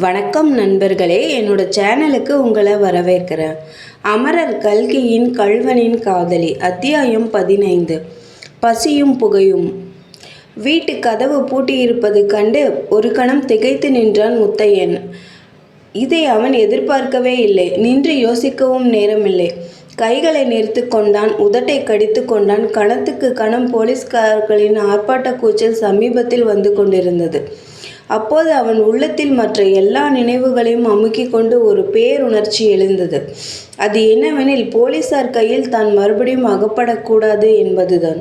வணக்கம் நண்பர்களே என்னோட சேனலுக்கு உங்களை வரவேற்கிறேன். அமரர் கல்கியின் கல்வனின் காதலி அத்தியாயம் பதினைந்து. பசியும் புகையும். வீட்டு கதவு பூட்டியிருப்பது கண்டு ஒரு கணம் திகைத்து நின்றான் முத்தையன். இதை அவன் எதிர்பார்க்கவே இல்லை நின்று யோசிக்கவும் நேரமில்லை. கைகளை நிறுத்து கொண்டான் உதட்டை கடித்து கொண்டான். கணத்துக்கு கணம் போலீஸ்காரர்களின் ஆர்ப்பாட்ட கூச்சல் சமீபத்தில் வந்து கொண்டிருந்தது. அப்போது அவன் உள்ளத்தில் மற்ற எல்லா நினைவுகளையும் அமுக்கிக் கொண்டு ஒரு பேருணர்ச்சி எழுந்தது. அது என்னவெனில் போலீசார் கையில் தான் மறுபடியும் அகப்படக்கூடாது என்பதுதான்.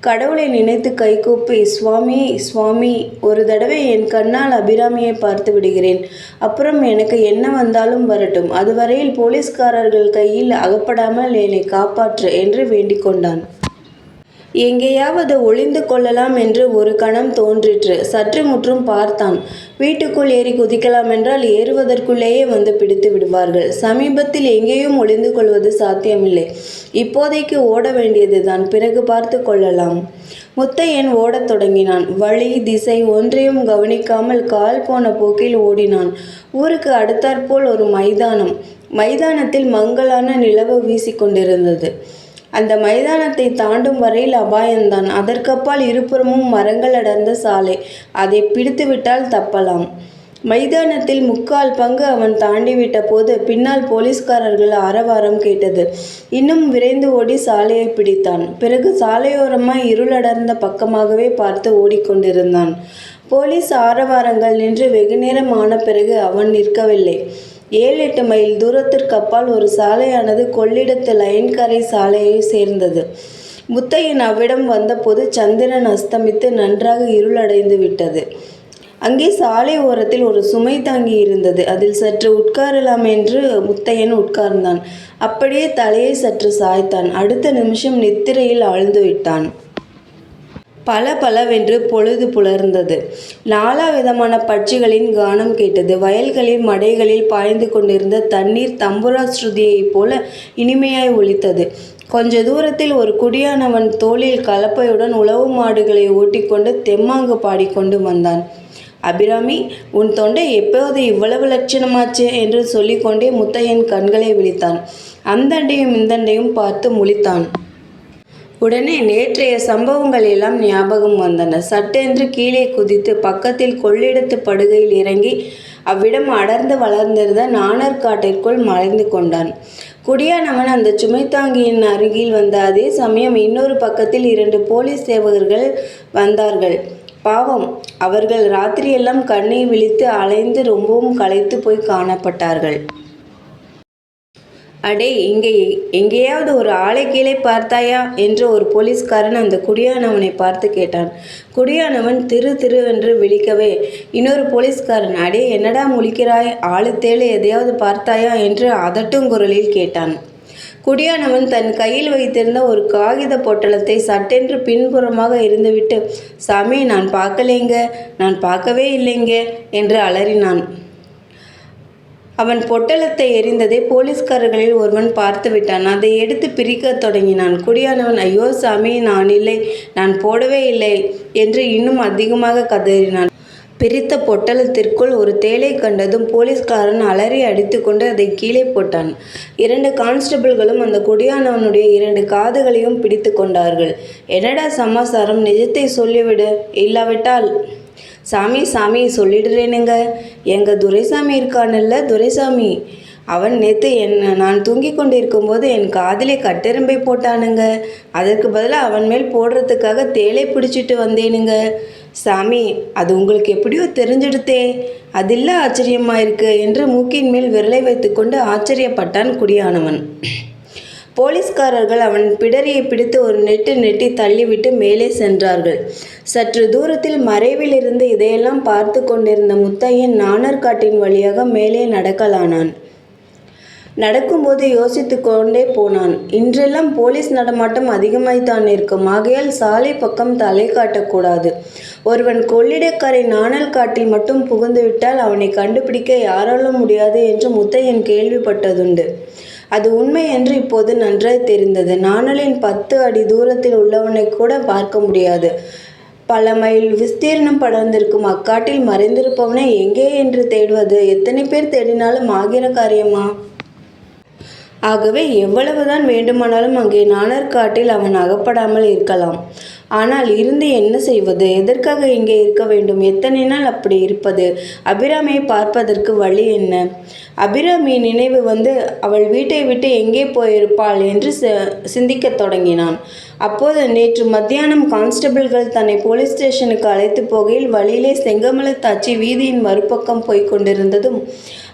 கடவுளை நினைத்து கைகூப்பி சுவாமி சுவாமி ஒரு தடவை என் கண்ணால் அபிராமியை பார்த்து விடுகிறேன். அப்புறம் எனக்கு என்ன வந்தாலும் வரட்டும். அதுவரையில் போலீஸ்காரர்கள் கையில் அகப்படாமல் என்னை காப்பாற்று என்று வேண்டிக் கொண்டான். எங்கேயாவது ஒளிந்து கொள்ளலாம் என்று ஒரு கணம் தோன்றிற்று. சற்று முற்றும் பார்த்தான். வீட்டுக்குள் ஏறி குதிக்கலாம் என்றால் ஏறுவதற்குள்ளேயே வந்து பிடித்து விடுவார்கள். சமீபத்தில் எங்கேயும் ஒளிந்து கொள்வது சாத்தியமில்லை. இப்போதைக்கு ஓட வேண்டியதுதான். பிறகு பார்த்து கொள்ளலாம். முத்தையன் ஓடத் தொடங்கினான். வழி திசை ஒன்றையும் கவனிக்காமல் கால் போன போக்கில் ஓடினான். ஊருக்கு அடுத்தாற்போல் ஒரு மைதானம். மைதானத்தில் மங்கலான நிலவு வீசிக்கொண்டிருந்தது. அந்த மைதானத்தை தாண்டும் வரையில் அபாயம்தான். அதற்கப்பால் இருபுறமும் மரங்கள் அடர்ந்த சாலை. அதை பிடித்துவிட்டால் தப்பலாம். மைதானத்தில் முக்கால் பங்கு அவன் தாண்டிவிட்ட போது பின்னால் போலீஸ்காரர்கள் ஆரவாரம் கேட்டது. இன்னும் விரைந்து ஓடி சாலையை பிடித்தான். பிறகு சாலையோரமாய் இருளடர்ந்த பக்கமாகவே பார்த்து ஓடிக்கொண்டிருந்தான். போலீஸ் ஆரவாரங்கள் நின்று வெகுநேரம் ஆன பிறகு அவன் நிற்கவில்லை. ஏழு எட்டு மைல் தூரத்திற்கு அப்பால் ஒரு சாலையானது கொள்ளிடத்து லைன்கரை சாலையை சேர்ந்தது. முத்தையன் அவ்விடம் வந்தபோது சந்திரன் அஸ்தமித்து நன்றாக இருளடைந்து விட்டது. அங்கே சாலை ஓரத்தில் ஒரு சுமை தாங்கி இருந்தது. அதில் சற்று உட்காரலாம் என்று முத்தையன் உட்கார்ந்தான். அப்படியே தலையை சற்று சாய்த்தான். அடுத்த நிமிஷம் நித்திரையில் ஆழ்ந்து விட்டான். பல பலவென்று பொழுது புலர்ந்தது. நாலா விதமான பட்சிகளின் கானம் கேட்டது. வயல்களில் மடைகளில் பாய்ந்து கொண்டிருந்த தண்ணீர் தம்புரா ஸ்ருதியைப் போல இனிமையாய் ஒலித்தது. கொஞ்ச தூரத்தில் ஒரு குடியானவன் தோளில் கலப்பையுடன் உழவு மாடுகளை ஓட்டிக்கொண்டு தெம்மாங்கு பாடிக்கொண்டு வந்தான். அபிராமி உன் தொண்டை எப்போது இவ்வளவு லட்சணமாச்சு? என்று சொல்லிக்கொண்டே முத்தையன் கண்களை விழித்தான். அந்தண்டையும் இந்தண்டையும் பார்த்து முழித்தான். உடனே நேற்றைய சம்பவங்கள் எல்லாம் ஞாபகம் வந்தன. சட்டென்று கீழே குதித்து பக்கத்தில் கொள்ளிடத்து படுகையில் இறங்கி அவ்விடம் அடர்ந்து வளர்ந்திருந்த நாணற்காட்டிற்குள் மறைந்து கொண்டான். குடியானவன் அந்த சுமைத்தாங்கியின் அருகில் வந்த அதே சமயம் இன்னொரு பக்கத்தில் இரண்டு போலீஸ் சேவகர்கள் வந்தார்கள். பாவம் அவர்கள் ராத்திரியெல்லாம் கண்ணை விழித்து அலைந்து ரொம்பவும் களைத்து போய் காணப்பட்டார்கள். அடே இங்கே எங்கேயாவது ஒரு ஆளை கீழே பார்த்தாயா? என்று ஒரு போலீஸ்காரன் அந்த குடியானவனை பார்த்து கேட்டான். குடியானவன் திரு திருவென்று விழிக்கவே இன்னொரு போலீஸ்காரன் அடே என்னடா முழிக்கிறாய்? ஆளு எதையாவது பார்த்தாயா? என்று அதட்டும் குரலில் கேட்டான். குடியானவன் தன் கையில் வைத்திருந்த ஒரு காகித பொட்டலத்தை சட்டென்று பின்புறமாக இருந்துவிட்டு சாமி நான் பார்க்கலேங்க நான் பார்க்கவே இல்லைங்க என்று அலறினான். அவன் பொட்டலத்தை எரிந்ததை போலீஸ்காரர்களில் ஒருவன் பார்த்து விட்டான். அதை எடுத்து பிரிக்கத் தொடங்கினான். குடியானவன் ஐயோ சாமி நான் இல்லை. நான் போடவே இல்லை என்று இன்னும் அதிகமாக கதறினான். பிரித்த பொட்டலத்திற்குள் ஒரு தேலை கண்டதும் போலீஸ்காரன் அலறி அடித்துக்கொண்டு அதை கீழே போட்டான். இரண்டு கான்ஸ்டபிள்களும் அந்த குடியானவனுடைய இரண்டு காதுகளையும் பிடித்து கொண்டார்கள். என்னடா சமாசாரம்? நிஜத்தை சொல்லிவிடு. இல்லாவிட்டால் சாமி சாமி சொல்லிடுறேனுங்க. எங்கள் துரைசாமி இருக்கானுல்ல துரைசாமி. அவன் நேற்று என் நான் தூங்கி கொண்டு இருக்கும்போது என் காதிலே கட்டெரும்பை போட்டானுங்க. அதற்கு பதிலாக அவன் மேல் போடுறதுக்காக தேலை பிடிச்சிட்டு வந்தேனுங்க. சாமி அது உங்களுக்கு எப்படியோ தெரிஞ்சிடுத்தே. அதில்ல ஆச்சரியமா இருக்கு என்று மூக்கின் மேல் விரலை வைத்துக்கொண்டு ஆச்சரியப்பட்டான் குடியானவன். போலீஸ்காரர்கள் அவன் பிடரியை பிடித்து ஒரு நெட்டு நெட்டி தள்ளிவிட்டு மேலே சென்றார்கள். சற்று தூரத்தில் மறைவில் இருந்து இதையெல்லாம் பார்த்து கொண்டிருந்த முத்தையன் நாணர்காட்டின் வழியாக மேலே நடக்கலானான். நடக்கும்போது யோசித்து கொண்டே போனான். இன்றெல்லாம் போலீஸ் நடமாட்டம் அதிகமாய்த்தான் இருக்கும். ஆகையால் சாலை பக்கம் தலை காட்டக்கூடாது. ஒருவன் கொள்ளிடக்கரை நாணல் காட்டில் மட்டும் புகுந்துவிட்டால் அவனை கண்டுபிடிக்க யாராலும் முடியாது என்று முத்தையன் கேள்விப்பட்டதுண்டு. அது உண்மை என்று இப்போது நன்றாய் தெரிந்தது. நாணலின் பத்து அடி தூரத்தில் உள்ளவனை கூட பார்க்க முடியாது. பல மைல் விஸ்தீர்ணம் படர்ந்திருக்கும் அக்காட்டில் மறைந்திருப்பவனை எங்கே என்று தேடுவது? எத்தனை பேர் தேடினாலும் ஆகிற காரியமா? ஆகவே எவ்வளவுதான் வேண்டுமானாலும் அங்கே நாணற்காட்டில் அவன் அகப்படாமல் இருக்கலாம். ஆனால் இருந்து என்ன செய்வது? எதற்காக இங்கே இருக்க வேண்டும்? எத்தனை நாள் அப்படி இருப்பது? அபிராமியை பார்ப்பதற்கு வழி என்ன? அபிராமி நினைவு வந்து அவள் வீட்டை விட்டு எங்கே போயிருப்பாள்? என்று சிந்திக்கத் தொடங்கினான். அப்போது நேற்று மத்தியானம் கான்ஸ்டபிள்கள் தன்னை போலீஸ் ஸ்டேஷனுக்கு அழைத்து போகையில் வழியிலே செங்கமலத்தாச்சி வீதியின் மறுபக்கம் போய்க் கொண்டிருந்ததும்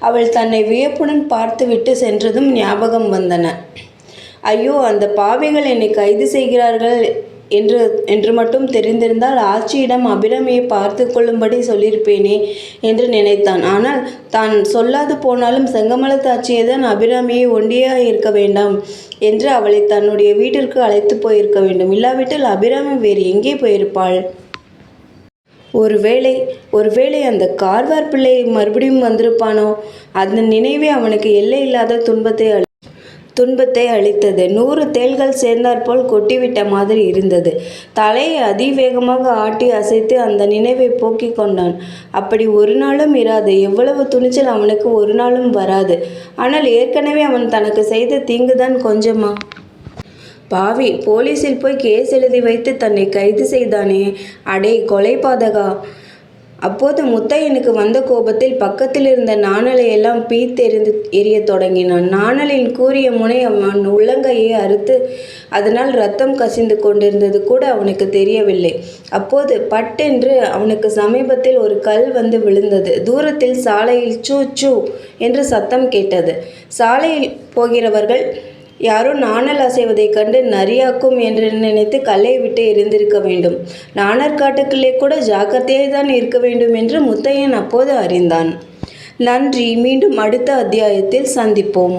அவள் தன்னை வியப்புடன் பார்த்துவிட்டு சென்றதும் ஞாபகம் வந்தன. ஐயோ அந்த பாவிகள் என்னை கைது செய்கிறார்கள் என்று என்று மட்டும் தெரிந்திருந்தால் ஆட்சியிடம் அபிராமியை பார்த்து கொள்ளும்படி சொல்லியிருப்பேனே என்று நினைத்தான். ஆனால் தான் சொல்லாது போனாலும் செங்கமலத்தாட்சியை தான் அபிராமியை ஒண்டியாக இருக்க வேண்டாம் என்று அவளை தன்னுடைய வீட்டிற்கு அழைத்து போயிருக்க வேண்டும். இல்லாவிட்டால் அபிராமி வேறு எங்கே போயிருப்பாள்? ஒருவேளை ஒருவேளை அந்த கார்வார் பிள்ளை மறுபடியும் வந்திருப்பானோ? அந்த நினைவே அவனுக்கு எல்லை இல்லாத துன்பத்தை அளி துன்பத்தை அளித்தது. நூறு தேள்கள் சேர்ந்தாற்போல் கொட்டிவிட்ட மாதிரி இருந்தது. தலையை அதிவேகமாக ஆட்டி அசைத்து அந்த நினைவை போக்கிக் கொண்டான். அப்படி ஒரு நாளும் இராது. எவ்வளவு துணிச்சல் அவனுக்கு ஒரு நாளும் வராது. ஆனால் ஏற்கனவே அவன் தனக்கு செய்த தீங்குதான் கொஞ்சமா? பாவி போலீஸில் போய் கேஸ் எழுதி வைத்து தன்னை கைது செய்தானே? அடே கொலை பாதகா. அப்போது முத்தையனுக்கு வந்த கோபத்தில் பக்கத்தில் இருந்த நாணலை எல்லாம் பீத்தெறிந்து எரியத் தொடங்கினான். நாணலின் கூறிய முனை அவன் உள்ளங்கையை அறுத்து அதனால் ரத்தம் கசிந்து கொண்டிருந்தது கூட அவனுக்கு தெரியவில்லை. அப்போது பட்டென்று அவனுக்கு சமீபத்தில் ஒரு கல் வந்து விழுந்தது. தூரத்தில் சாலையில் சூ சூ என்று சத்தம் கேட்டது. சாலையில் போகிறவர்கள் யாரோ நாணல் அசைவதைக் கண்டு நரியாக்கும் என்று நினைத்து கல்லை விட்டு எரிந்திருக்க வேண்டும். நாணற்காட்டுக்குள்ளே கூட ஜாக்கிரதையாக தான் இருக்க வேண்டும் என்று முத்தையன் அப்போது அறிந்தான். நன்றி மீண்டும் அடுத்த அத்தியாயத்தில் சந்திப்போம்.